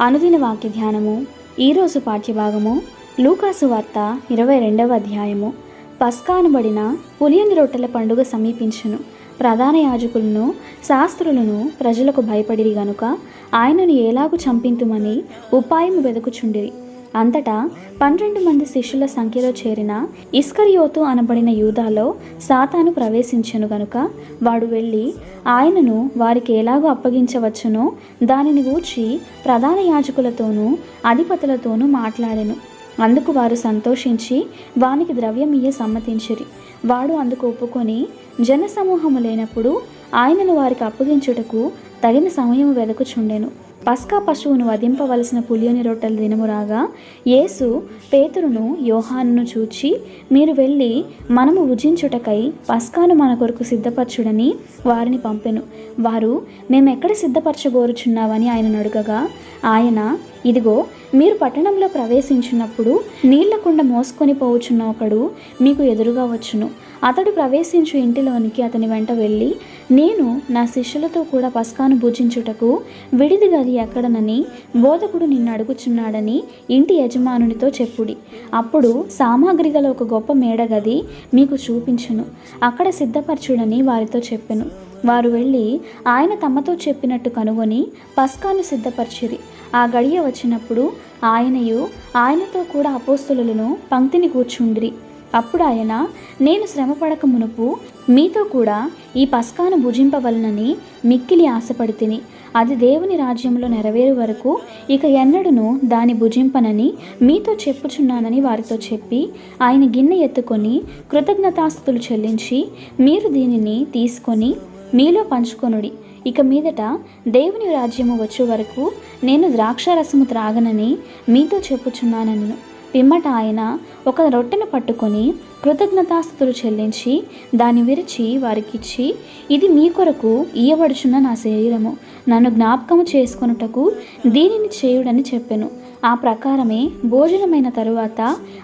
అనుదిన వాక్య ధ్యానము ఈరోజు పాఠ్యభాగము లూకాసు వార్త ఇరవై రెండవ అధ్యాయము. పస్కానబడిన పులియని రొట్టెల పండుగ సమీపించును. ప్రధాన యాజకులను శాస్త్రులను ప్రజలకు భయపడిరి గనుక ఆయనను ఎలాగు చంపింతుమని ఉపాయం వెదుకుచుండిరి. అంతటా పన్నెండు మంది శిష్యుల సంఖ్యలో చేరిన ఇస్కరియోతు అనబడిన యూదాలో సాతాను ప్రవేశించెను గనుక వాడు వెళ్ళి ఆయనను వారికి ఎలాగో అప్పగించవచ్చునో? దానిని గూర్చి ప్రధాన యాజకులతోనూ అధిపతులతోనూ మాట్లాడెను. అందుకు వారు సంతోషించి వానికి ద్రవ్యమియ్య సమ్మతించిరి. వాడు అందుకు ఒప్పుకొని జనసమూహము లేనప్పుడు ఆయనను వారికి అప్పగించుటకు తగిన సమయం వెదకుచుండెను. పస్కా పశువును వధింపవలసిన పులియని రొట్టెల దినము రాగా యేసు పేతురును యోహాను చూచి మీరు వెళ్ళి మనము భుజించుటకై పస్కాను మన కొరకు సిద్ధపరచుడని వారిని పంపెను. వారు మేమెక్కడ సిద్ధపరచగోరుచున్నావని ఆయన అడుగగా ఆయన ఇదిగో మీరు పట్టణంలో ప్రవేశించినప్పుడు నీళ్ళ కుండ మోసుకొని పోవుచున్న ఒకడు మీకు ఎదురుగా వచ్చును. అతడు ప్రవేశించు ఇంటిలోనికి అతని వెంట వెళ్ళి నేను నా శిష్యులతో కూడా పస్కాను భుజించుటకు విడిది గది ఎక్కడనని బోధకుడు నిన్ను అడుగుచున్నాడని ఇంటి యజమానునితో చెప్పుడి. అప్పుడు సామాగ్రి గల ఒక గొప్ప మేడ గది మీకు చూపించును. అక్కడ సిద్ధపరచుడని వారితో చెప్పెను. వారు వెళ్ళి ఆయన తమతో చెప్పినట్టు కనుగొని పస్కాను సిద్ధపరిచిరి. ఆ గడియ వచ్చినప్పుడు ఆయనయు ఆయనతో కూడా అపోస్తులను పంక్తిని కూర్చుండిరి. అప్పుడు ఆయన నేను శ్రమపడక మునుపు మీతో కూడా ఈ పస్కాను భుజింపవలనని మిక్కిలి ఆశపడితిని. అది దేవుని రాజ్యంలో నెరవేరు వరకు ఇక ఎన్నడును దాని భుజింపనని మీతో చెప్పుచున్నానని వారితో చెప్పి ఆయన గిన్నె ఎత్తుకొని కృతజ్ఞతాస్తులు చెల్లించి మీరు దీనిని తీసుకొని మీలో పంచుకొనుడి. ఇక మీదట దేవుని రాజ్యము వచ్చే వరకు నేను ద్రాక్షారసము త్రాగనని మీతో చెప్పుచున్నానను. పిమ్మట ఆయన ఒక రొట్టెను పట్టుకొని కృతజ్ఞతాస్థుతులు చెల్లించి దాన్ని విరిచి వారికిచ్చి ఇది మీ కొరకు ఇయ్యబడుచున్న నా శరీరము. నన్ను జ్ఞాపకము చేసుకొనుటకు దీనిని చేయుడని చెప్పెను. ఆ ప్రకారమే భోజనమైన తరువాత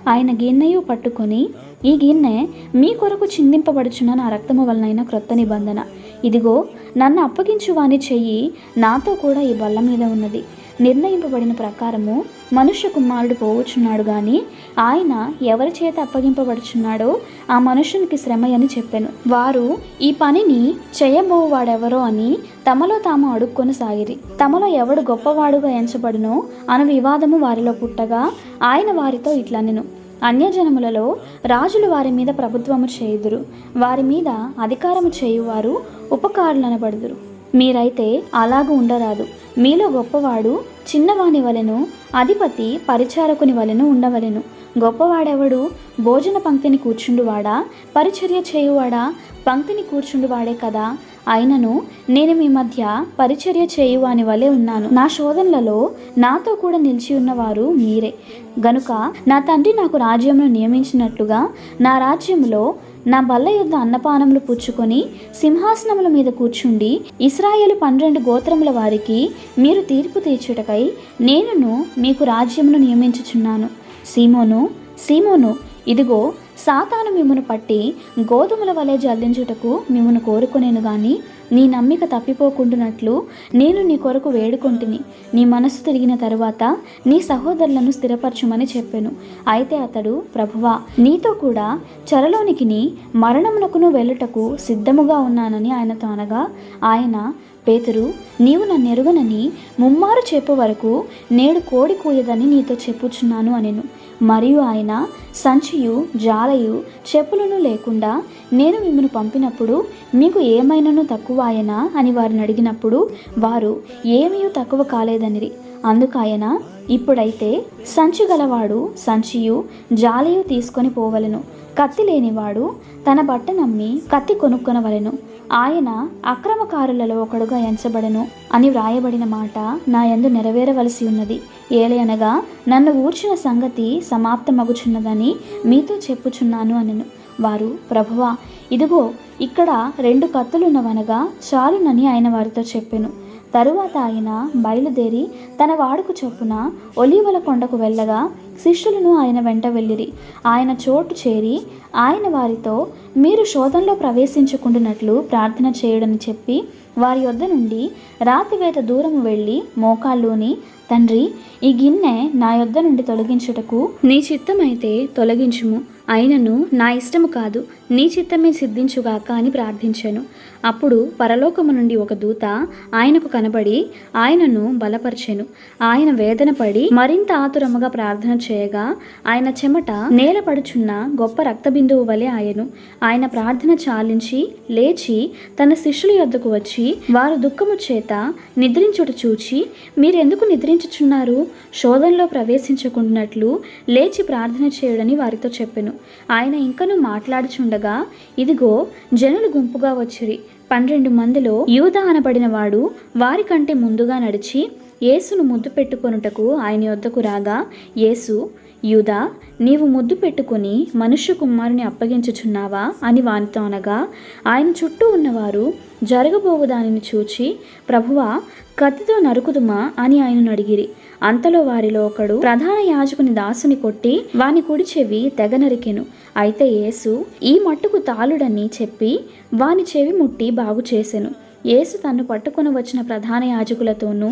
ఆయన గిన్నెయు పట్టుకొని ఈ గిన్నె మీ కొరకు చిందింపబడుచున్న నా రక్తము వలనైన క్రొత్త నిబంధన. ఇదిగో నన్ను అప్పగించు వాని చెయ్యి నాతో కూడా ఈ బల్ల మీద ఉన్నది. నిర్ణయింపబడిన ప్రకారము మనుష్య కుమారుడు పోవచ్చున్నాడు గాని ఆయన ఎవరి చేత అప్పగింపబడుచున్నాడో ఆ మనుషునికి శ్రమ అని చెప్పాను. వారు ఈ పనిని చేయబోవాడెవరో అని తమలో తాము అడుక్కొని సాగిరి తమలో ఎవడు గొప్పవాడుగా ఎంచబడునో అను వివాదము వారిలో పుట్టగా ఆయన వారితో ఇట్లనెను. అన్యజనములలో రాజులు వారి మీద ప్రభుత్వము చేయుదురు. వారి మీద అధికారము చేయువారు ఉపకారులనబడుదురు. మీరైతే అలాగూ ఉండరాదు. మీలో గొప్పవాడు చిన్నవాని వలెను అధిపతి పరిచారకుని వలెను ఉండవలెను. గొప్పవాడెవడు? భోజన పంక్తిని కూర్చుండువాడా? పరిచర్య చేయువాడా? పంక్తిని కూర్చుండువాడే కదా. అయినను నేను మీ మధ్య పరిచర్య చేయువాని వలె ఉన్నాను. నా శోధనలలో నాతో కూడా నిలిచి ఉన్నవారు మీరే. గనుక నా తండ్రి నాకు రాజ్యమును నియమించినట్లుగా నా రాజ్యంలో నా బల్ల యుద్ధ అన్నపానములు పుచ్చుకొని సింహాసనముల మీద కూర్చుండి ఇస్రాయేలు పన్నెండు గోత్రముల వారికి మీరు తీర్పు తీర్చుటకై నేనును మీకు రాజ్యమును నియమించుచున్నాను. సీమోను సీమోను ఇదిగో సాతాను మిమ్మను పట్టి గోధుమల వలె జల్లించుటకు మిమ్మను కోరుకునేను గాని నీ నమ్మిక తప్పిపోకుండునట్లు నేను నీ కొరకు వేడుకొంటిని. నీ మనస్సు తిరిగిన తరువాత నీ సహోదరులను స్థిరపరచుమని చెప్పాను. అయితే అతడు ప్రభువా నీతో కూడా చెరలోనికిని మరణమునకును వెళ్ళుటకు సిద్ధముగా ఉన్నానని ఆయనతో అనగా ఆయన పేతురు నీవు నన్ను ఎరుగనని ముమ్మారు చెప్పు వరకు నేడు కోడి కూయదని నీతో చెప్పుచున్నాను అనెను. మరియు ఆయన సంచియు జాలయు చెప్పులను లేకుండా నేను మిమ్మను పంపినప్పుడు మీకు ఏమైనాను తక్కువ ఆయనా అని వారిని అడిగినప్పుడు వారు ఏమీ తక్కువ కాలేదనిరి. అందుకు ఆయన ఇప్పుడైతే సంచి గలవాడు సంచియు జాలియు తీసుకొని పోవలెను. కత్తి లేనివాడు తన బట్ట నమ్మి కత్తి కొనుక్కొనవలెను. ఆయన అక్రమకారులలో ఒకడుగా ఎంచబడను అని వ్రాయబడిన మాట నా యందు నెరవేరవలసి ఉన్నది. ఏలయనగా నన్ను ఊర్చిన సంగతి సమాప్తమగుచున్నదని మీతో చెప్పుచున్నాను అనెను. వారు ప్రభువా ఇదిగో ఇక్కడ రెండు కత్తులున్నవనగా చాలునని ఆయన వారితో చెప్పెను. తరువాత ఆయన బయలుదేరి తన వాడుకు చొప్పున ఒలీవల కొండకు వెళ్ళగా శిష్యులను ఆయన వెంట వెళ్ళిరి. ఆయన చోటు చేరి ఆయన వారితో మీరు శోధంలో ప్రవేశించుకుంటున్నట్లు ప్రార్థన చేయడని చెప్పి వారి వద్ద నుండి రాతివేత దూరం వెళ్ళి మోకాళ్ళుని తండ్రి ఈ గిన్నె నా యొద్ద నుండి తొలగించుటకు నీ చిత్తమైతే తొలగించుము. అయినను నా ఇష్టము కాదు నీ చిత్తమే సిద్ధించుగాక అని ప్రార్థించాను. అప్పుడు పరలోకము నుండి ఒక దూత ఆయనకు కనబడి ఆయనను బలపరిచెను. ఆయన వేదన పడి మరింత ఆతురముగా ప్రార్థన చేయగా ఆయన చెమట నేలపడుచున్న గొప్ప రక్తబిందువు వలె ఆయను. ఆయన ప్రార్థన చాలించి లేచి తన శిష్యుల యొద్దకు వచ్చి వారు దుఃఖము చేత నిద్రించుట చూచి మీరెందుకు నిద్రించుచున్నారు? శోధనలో ప్రవేశించకుండాట్లు లేచి ప్రార్థన చేయుడని వారితో చెప్పెను. ఆయన ఇంకను మాట్లాడుచుండగా ఇదిగో జనులు గుంపుగా వచ్చిరి. పన్నెండు మందిలో యూద అనబడిన వాడు వారికంటే ముందుగా నడిచి యేసును ముద్దు పెట్టుకొనుటకు ఆయన యొద్దకు రాగా యేసు యూదా నీవు ముద్దు పెట్టుకుని మనుష్య కుమారుని అప్పగించుచున్నావా? అని వానితో అనగా ఆయన చుట్టూ ఉన్నవారు జరగబోవు దానిని చూచి ప్రభువా కత్తితో నరుకుదుమా అని ఆయనను అడిగిరి. అంతలో వారిలో ఒకడు ప్రధాన యాజకుని దాసుని కొట్టి వాని కుడి చెవి తెగ నరికెను. అయితే యేసు ఈ మట్టుకు తాలుడని చెప్పి వాని చెవి ముట్టి బాగు చేసెను యేసు తన్ను పట్టుకొని వచ్చిన ప్రధాన యాజకులతోనూ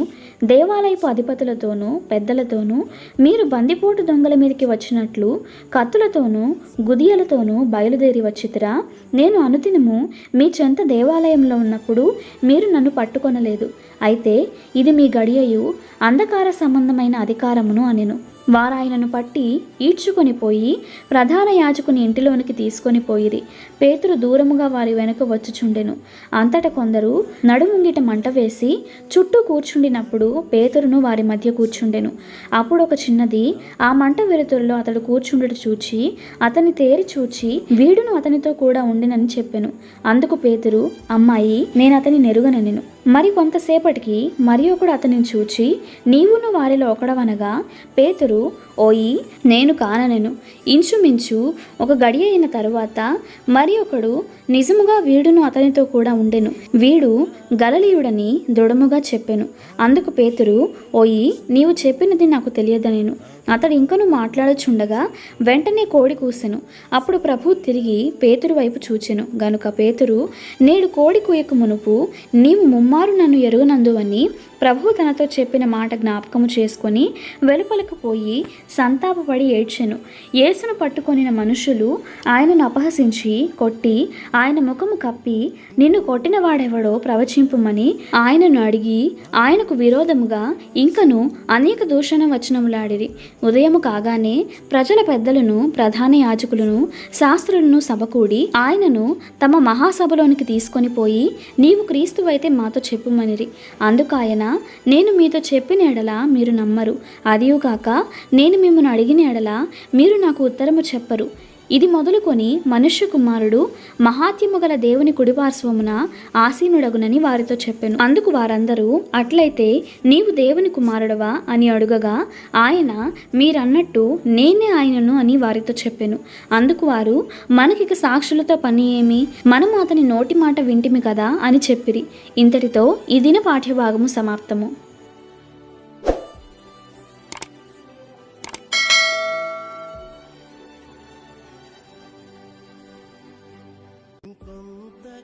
దేవాలయపు అధిపతులతోనూ పెద్దలతోనూ మీరు బందిపోటు దొంగల మీదకి వచ్చినట్లు కత్తులతోనూ గుదియలతోనూ బయలుదేరి వచ్చితిరా. నేను అనుదినము మీ చెంత దేవాలయంలో ఉన్నప్పుడు మీరు నన్ను పట్టుకొనలేదు. అయితే ఇది మీ గడియయు అంధకార సంబంధమైన అధికారమును అనెను. వారాయనను పట్టి ఈడ్చుకొని పోయి ప్రధాన యాజకుని ఇంటిలోనికి తీసుకొని పోయిరి. పేతురు దూరముగా వారి వెనుక వచ్చుచుండెను. అంతట కొందరు నడుముంగిట మంట వేసి చుట్టూ కూర్చుండినప్పుడు పేతురును వారి మధ్య కూర్చుండెను. అప్పుడు ఒక చిన్నది ఆ మంట వెలుతురులో అతడు కూర్చుండుట చూచి అతని తేరి చూచి వీడును అతనితో కూడా ఉండినని చెప్పెను. అందుకు పేతురు అమ్మాయి నేను అతని నెరుగనెను మరి కొంతసేపటికి మరి ఒకడు అతనిని చూచి నీవును వారిలో ఒకడవనగా పేతురు ఓయి నేను కాననెను. ఇంచుమించు ఒక గడియ అయిన తరువాత మరి ఒకడు నిజముగా వీడును అతనితో కూడా ఉండెను. వీడు గలలీయుడని దృఢముగా చెప్పెను. అందుకు పేతురు ఓయి నీవు చెప్పినది నాకు తెలియదనేను. అతడు ఇంకను మాట్లాడుచుండగా వెంటనే కోడి కూసెను. అప్పుడు ప్రభు తిరిగి పేతురు వైపు చూచెను. గనుక పేతురు నేడు కోడి కూయకు మునుపు నీవు ముమ్మారు నన్ను ఎరుగనందువని ప్రభు తనతో చెప్పిన మాట జ్ఞాపకము చేసుకొని వెలుపలకు పోయి సంతాపపడి ఏడ్చెను. యేసును పట్టుకొనిన మనుషులు ఆయనను అపహసించి కొట్టి ఆయన ముఖము కప్పి నిన్ను కొట్టిన వాడెవడో ప్రవచింపుమని ఆయనను అడిగి ఆయనకు విరోధముగా ఇంకను అనేక దూషణ వచనములాడిరి. ఉదయము కాగానే ప్రజల పెద్దలను ప్రధాన యాజకులను శాస్త్రులను సభకూడి ఆయనను తమ మహాసభలోనికి తీసుకొని పోయి నీవు క్రీస్తువైతే మాతో చెప్పుమనిరి. అందుకు ఆయన నేను మీతో చెప్పిన ఎడల మీరు నమ్మరు. అదియుగాక నేను మిమ్మల్ని అడిగిన ఎడల మీరు నాకు ఉత్తరము చెప్పరు. ఇది మొదలుకొని మనుష్య కుమారుడు మహాత్యము గల దేవుని కుడిపార్శ్వమున ఆసీనుడగునని వారితో చెప్పాను. అందుకు వారందరూ అట్లయితే నీవు దేవుని కుమారుడవా? అని అడుగగా ఆయన మీరన్నట్టు నేనే ఆయనను అని వారితో చెప్పాను. అందుకు వారు మనకిక సాక్షులతో పని ఏమి? మనము అతని నోటి మాట వింటిమి కదా అని చెప్పిరి. ఇంతటితో ఈ దిన పాఠ్యభాగము సమాప్తము.